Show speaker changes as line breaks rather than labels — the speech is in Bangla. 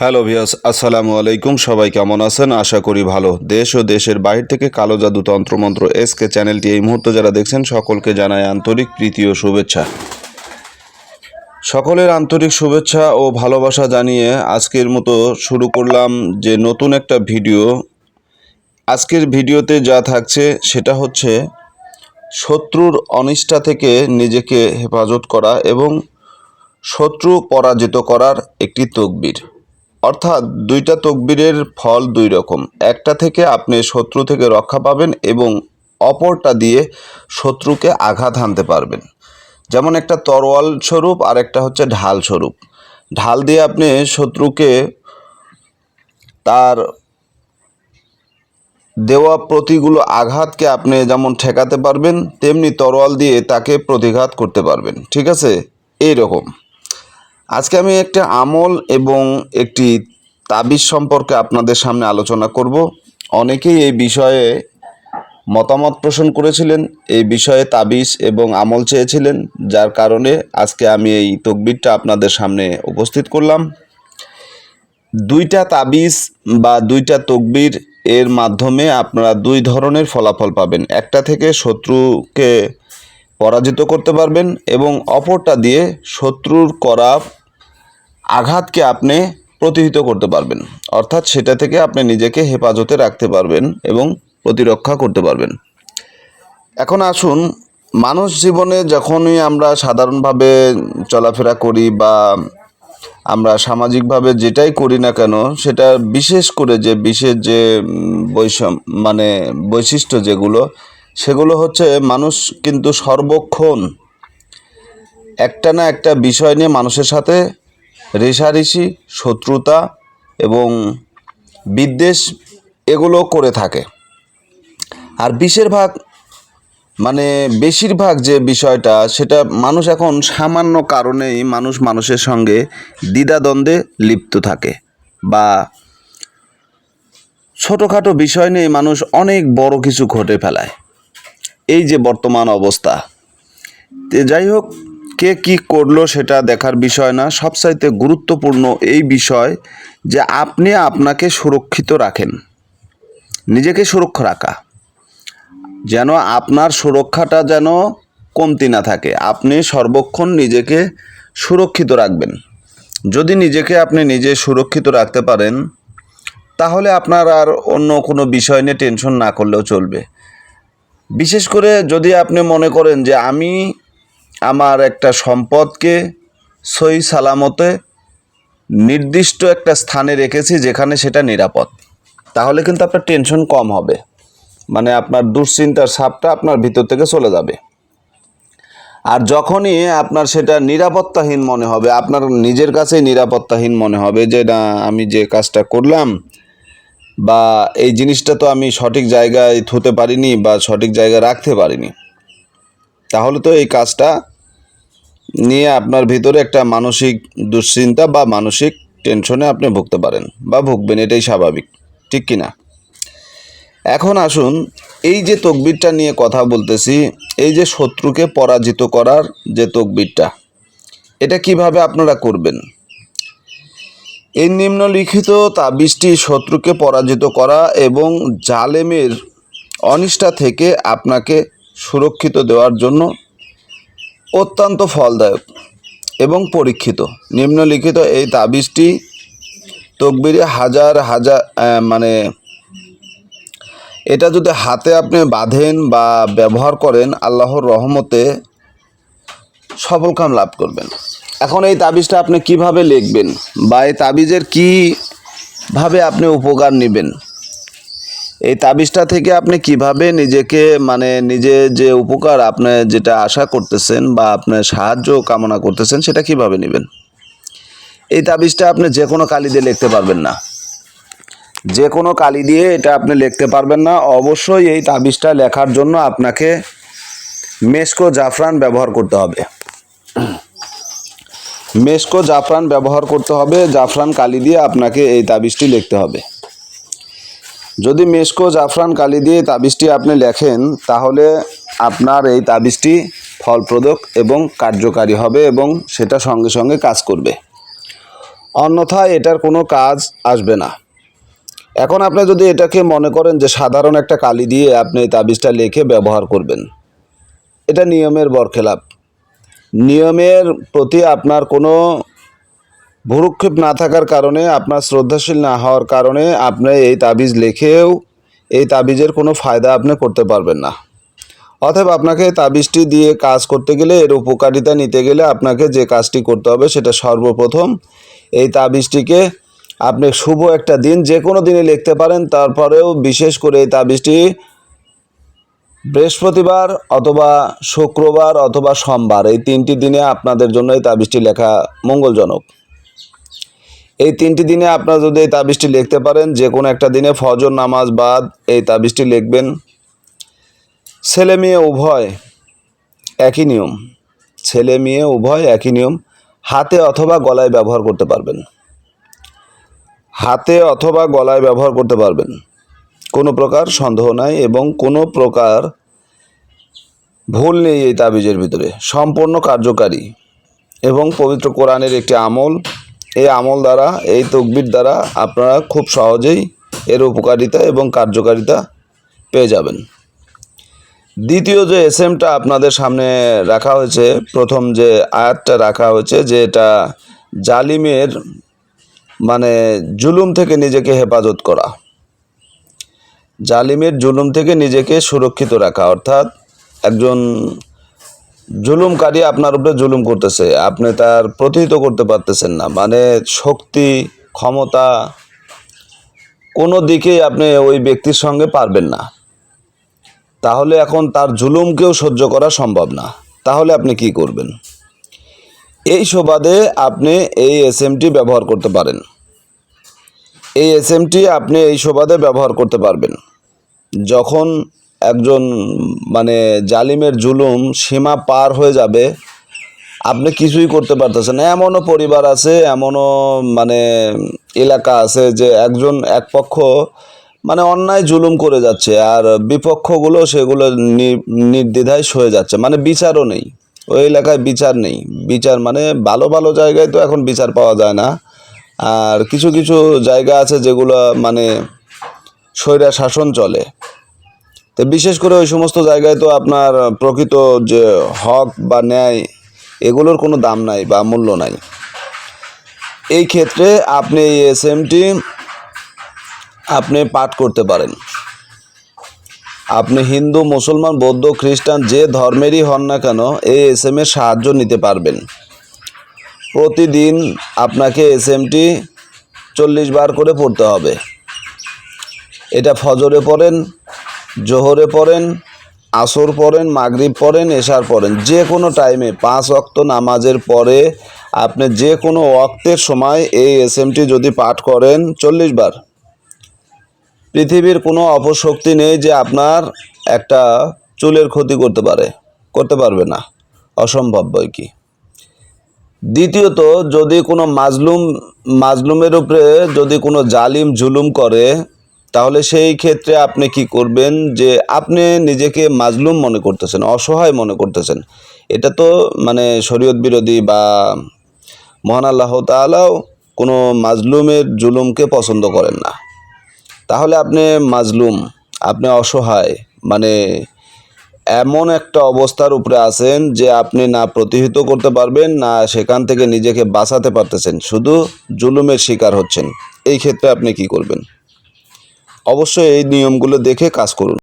হ্যালো ভিয়াস আসসালামু আলাইকুম। সবাই কেমন আছেন? আশা করি ভালো। দেশ ও দেশের বাইরে থেকে কালো জাদু তন্ত্রমন্ত্র এসকে চ্যানেলটি এই মুহূর্তে যারা দেখছেন, সকলকে জানায় আন্তরিক প্রীতি ও শুভেচ্ছা। সকলের আন্তরিক শুভেচ্ছা ও ভালোবাসা জানিয়ে আজকের মতো শুরু করলাম যে নতুন একটা ভিডিও। আজকের ভিডিওতে যা থাকছে, সেটা হচ্ছে শত্রুর অনিষ্ঠা থেকে নিজেকে হেফাজত করা এবং শত্রু পরাজিত করার একটি তকবির। অর্থাৎ দুইটা তকবিরের ফল দুই রকম। একটা থেকে আপনি শত্রু থেকে রক্ষা পাবেন এবং অপরটা দিয়ে শত্রুকে আঘাত হানতে পারবেন। যেমন একটা তরোয়াল স্বরূপ আর একটা হচ্ছে ঢাল স্বরূপ। ঢাল দিয়ে আপনি শত্রুকে তার দেওয়া প্রতিগুলো আঘাতকে আপনি যেমন ঠেকাতে পারবেন, তেমনি তরোয়াল দিয়ে তাকে প্রতিঘাত করতে পারবেন। ঠিক আছে? এই রকম। আজকে আমি একটা আমল এবং একটি তাবিজ সম্পর্কে আপনাদের সামনে আলোচনা করব। অনেকেই এই বিষয়ে মতামত পোষণ করেছিলেন, এই বিষয়ে তাবিজ এবং আমল চেয়েছিলেন, যার কারণে আজকে আমি এই তকবিরটা আপনাদের সামনে উপস্থিত করলাম। দুইটা তাবিজ বা দুইটা তকবির এর মাধ্যমে আপনারা দুই ধরনের ফলাফল পাবেন। একটা থেকে শত্রুকে পরাজিত করতে পারবেন এবং অপরটা দিয়ে শত্রুর করা আঘাতকে আপনি প্রতিহিত করতে পারবেন। অর্থাৎ সেটা থেকে আপনি নিজেকে হেফাজতে রাখতে পারবেন এবং প্রতিরক্ষা করতে পারবেন। এখন আসুন, মানুষ জীবনে যখনই আমরা সাধারণভাবে চলাফেরা করি বা আমরা সামাজিকভাবে যেটাই করি না কেন, সেটা বিশেষ করে যে বিশেষ যে বৈষম মানে বৈশিষ্ট্য যেগুলো সেগুলো হচ্ছে মানুষ কিন্তু সর্বক্ষণ একটা না একটা বিষয় নিয়ে মানুষের সাথে রেষারেষি শত্রুতা এবং বিদ্বেষ এগুলো করে থাকে। আর বেশিরভাগ মানে বেশিরভাগ যে বিষয়টা, সেটা মানুষ এখন সামান্য কারণেই মানুষ মানুষের সঙ্গে দ্বিধাদ্বন্দ্বে লিপ্ত থাকে বা ছোটোখাটো বিষয় নিয়ে মানুষ অনেক বড় কিছু ঘটে ফেলায়। এই যে বর্তমান অবস্থা। যাই হোক, কে কি করল সেটা দেখার বিষয় না, সবচাইতে গুরুত্বপূর্ণ এই বিষয় যে আপনি আপনাকে সুরক্ষিত রাখেন। নিজেকে সুরক্ষা রাখা। যেন আপনার সুরক্ষাটা যেন কমতি না থাকে। আপনি সর্বক্ষণ নিজেকে সুরক্ষিত রাখবেন। যদি নিজেকে আপনি নিজে সুরক্ষিত রাখতে পারেন, তাহলে আপনার আর অন্য কোনো বিষয় নিয়ে টেনশন না করলেও চলবে। বিশেষ করে যদি আপনি মনে করেন যে আমি আমার একটা সম্পদকে সই সালামতে নির্দিষ্ট একটা স্থানে রেখেছি যেখানে সেটা নিরাপদ, তাহলে কিন্তু আপনার টেনশন কম হবে। মানে আপনার দুশ্চিন্তার সাপটা আপনার ভিতর থেকে চলে যাবে। আর যখনই আপনার সেটা নিরাপত্তাহীন মনে হবে, আপনার নিজের কাছেই নিরাপত্তাহীন মনে হবে যে, না, আমি যে কাজটা করলাম বা এই জিনিসটা তো আমি সঠিক জায়গায় থুতে পারিনি বা সঠিক জায়গায় রাখতে পারিনি। তাহলে তো এই কাজটা নিয়ে আপনার ভিতরে একটা মানসিক দুশ্চিন্তা বা মানসিক টেনশনে আপনি ভুগতে পারেন বা ভুগবেন, এটাই স্বাভাবিক, ঠিক কি না এখন আসুন, এই যে তকবিরটা নিয়ে কথা বলতেছি, এই যে শত্রুকে পরাজিত করার যে তকবিরটা, এটা কীভাবে আপনারা করবেন? এই নিম্নলিখিত তাবিজটি শত্রুকে পরাজিত করা এবং জালেমের অনিষ্ঠা থেকে আপনাকে সুরক্ষিত দেওয়ার জন্য অত্যন্ত ফলদায়ক এবং পরীক্ষিত। নিম্নলিখিত এই তাবিজটি তকবিরে হাজার হাজার মানে এটা যদি হাতে আপনি বাঁধেন বা ব্যবহার করেন, আল্লাহর রহমতে সফলকাম লাভ করবেন। এখন এই তাবিজটা আপনি কীভাবে লিখবেন? বা এই তাবিজের কীভাবে আপনি উপকার নেবেন? এই তাবিজটা থেকে আপনি কীভাবে নিজেকে মানে নিজে যে উপকার আপনি যেটা আশা করতেছেন বা আপনার সাহায্য কামনা করতেছেন, সেটা কীভাবে নেবেন? এই তাবিজটা আপনি যে কোনো কালি দিয়ে লিখতে পারবেন না। যে কোনো কালি দিয়ে এটা আপনি লিখতে পারবেন না। অবশ্যই এই তাবিজটা লেখার জন্য আপনাকে মেসকো জাফরান ব্যবহার করতে হবে। মেসকো জাফরান ব্যবহার করতে হবে। জাফরান কালি দিয়ে আপনাকে এই তাবিজটি লিখতে হবে। যদি মেসকো জাফরান কালি দিয়ে তাবিজটি আপনি লেখেন, তাহলে আপনার এই তাবিজটি ফলপ্রদক এবং কার্যকারী হবে এবং সেটা সঙ্গে সঙ্গে কাজ করবে। অন্যথায় এটার কোনো কাজ আসবে না। এখন আপনি যদি এটাকে মনে করেন যে সাধারণ একটা কালি দিয়ে আপনি এই তাবিজটা লিখে ব্যবহার করবেন। এটা নিয়মের বরখেলাপ। নিয়মের প্রতি আপনার কোনো ভুরুক্ষেপ না থাকার কারণে, আপনার শ্রদ্ধাশীল না হওয়ার কারণে আপনি এই তাবিজ লিখেও এই তাবিজের কোনো ফায়দা আপনি করতে পারবেন না। অতএব আপনাকে তাবিজটি দিয়ে কাজ করতে গেলে, এর উপকারিতা নিতে গেলে আপনাকে যে কাজটি করতে হবে সেটা সর্বপ্রথম এই তাবিজটিকে আপনি শুভ একটা দিন, যে কোনো দিনে লিখতে পারেন, তারপরেও বিশেষ করে এই তাবিজটি বৃহস্পতিবার অথবা শুক্রবার অথবা সোমবার এই তিনটি দিনে আপনাদের জন্য এই তাবিজটি লেখা মঙ্গলজনক। এই তিনটি দিনে আপনারা যদি এই তাবিজটি লিখতে পারেন যে কোনো একটা দিনে ফজর, নামাজ বাদ এই তাবিজটি লিখবেন। ছেলে মেয়ে উভয় একই নিয়ম। ছেলে মেয়ে উভয় একই নিয়ম। হাতে অথবা গলায় ব্যবহার করতে পারবেন। হাতে অথবা গলায় ব্যবহার করতে পারবেন। কোনো প্রকার সন্দেহ নাই এবং কোনো প্রকার ভুল নেই এই তাবিজের ভিতরে। সম্পূর্ণ কার্যকারী এবং পবিত্র কোরআনের একটি আমল। এই আমল দ্বারা, এই তকবির দ্বারা আপনারা খুব সহজেই এর উপকারিতা এবং কার্যকারিতা পেয়ে যাবেন। দ্বিতীয় যে এসএমটা আপনাদের সামনে রাখা হয়েছে, প্রথম যে আয়াতটা রাখা হয়েছে যে এটা জালিমের মানে জুলুম থেকে নিজেকে হেফাজত করা। জালিমের জুলুম থেকে নিজেকে সুরক্ষিত রাখা, অর্থাৎ একজন জুলুমকারী আপনার উপরে জুলুম করতেছে। আপনি তার প্রতিহিত করতে পারতেছেন না। মানে শক্তি, ক্ষমতা কোনো দিকেই আপনি ওই ব্যক্তির সঙ্গে পারবেন না। তাহলে এখন তার জুলুমকেও সহ্য করা সম্ভব না। তাহলে আপনি কি করবেন? এই সুবাদে আপনি এই এসএমটি ব্যবহার করতে পারেন। এই এসএমটি আপনি এই সুবাদে ব্যবহার করতে পারবেন। যখন একজন মানে জালিমের জুলুম সীমা পার হয়ে যাবে, আপনি কিছুই করতে পারতেছেন এমনও পরিবার আছে, এমনও মানে এলাকা আছে যে একজন, এক পক্ষ মানে অন্যায় জুলুম করে যাচ্ছে আর বিপক্ষগুলো সেগুলো নির্দ্বিধায় সয়ে যাচ্ছে। মানে বিচারও নেই। ওই এলাকায় বিচার নেই। বিচার মানে ভালো ভালো জায়গায় তো এখন বিচার পাওয়া যায় না। আর কিছু কিছু জায়গা আছে যেগুলো মানে স্বৈরা শাসন চলে। তো বিশেষ করে ওই সমস্ত জায়গায় তো আপনার প্রকৃত যে হক বা ন্যায়, এগুলোর কোনো দাম নাই বা মূল্য নাই। এই ক্ষেত্রে আপনি এই এস এমটি আপনি পাঠ করতে পারেন। আপনি হিন্দু, মুসলমান, বৌদ্ধ, খ্রিস্টান যে ধর্মেরই হন না কেন, এই এস এম এর সাহায্য নিতে পারবেন। প্রতিদিন আপনাকে এস এমটি চল্লিশ বার করে পড়তে হবে। এটা ফজরে পড়েন জোহরে পড়েন, আসর পড়েন, মাগরিব পড়েন, এশার পড়েন। যে কোনো টাইমে পাঁচ অক্ত নামাজের পরে আপনি যে কোনো ওয়াক্তের সময় এই এসএমটি যদি পাঠ করেন চল্লিশ বার। পৃথিবীর কোনো অপশক্তি নেই যে আপনার একটা চুলের ক্ষতি করতে পারে, করতে পারবে না। অসম্ভব বই কি? দ্বিতীয়ত, যদি কোনো মাজলুম, মাজলুমের উপরে যদি কোনো জালিম জুলুম করে তাহলে সেই ক্ষেত্রে আপনি কি করবেন যে আপনি নিজেকে মাজলুম মনে করতেছেন, অসহায় মনে করতেছেন। এটা তো মানে শরীয়ত বিরোধী বা মহান আল্লাহ তাআলাও কোনো মাজলুমের জুলুমকে পছন্দ করেন না। তাহলে আপনি মাজলুম, আপনি অসহায় মানে এমন একটা অবস্থার উপরে আছেন যে আপনি না প্রতিহিত করতে পারবেন, না সেখান থেকে নিজেকে বাঁচাতে পারতেছেন। শুধু জুলুমের শিকার হচ্ছেন। এই ক্ষেত্রে আপনি কি করবেন? অবশ্যই এই নিয়মগুলো দেখে কাজ করুন।